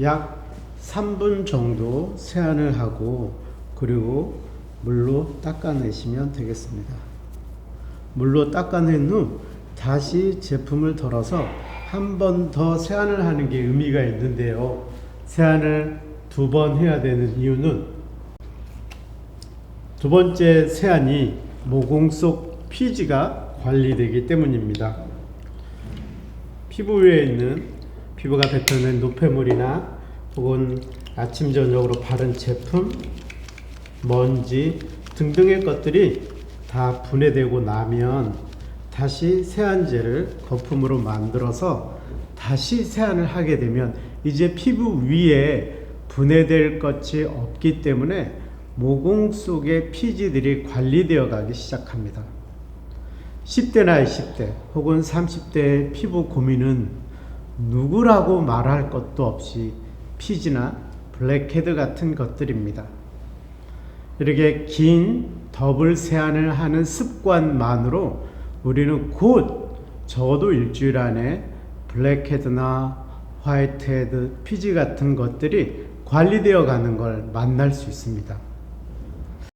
약 3분 정도 세안을 하고 그리고 물로 닦아내시면 되겠습니다. 물로 닦아낸 후 다시 제품을 덜어서 한 번 더 세안을 하는 게 의미가 있는데요. 세안을 두 번 해야 되는 이유는 두 번째 세안이 모공 속 피지가 관리되기 때문입니다. 피부 위에 있는 피부가 뱉어낸 노폐물이나 혹은 아침 저녁으로 바른 제품, 먼지 등등의 것들이 다 분해되고 나면 다시 세안제를 거품으로 만들어서 다시 세안을 하게 되면 이제 피부 위에 분해될 것이 없기 때문에 모공 속의 피지들이 관리되어 가기 시작합니다. 10대나 20대 혹은 30대의 피부 고민은 누구라고 말할 것도 없이 피지나 블랙헤드 같은 것들입니다. 이렇게 긴 더블 세안을 하는 습관만으로 우리는 곧 적어도 일주일 안에 블랙헤드나 화이트헤드, 피지 같은 것들이 관리되어 가는 걸 만날 수 있습니다.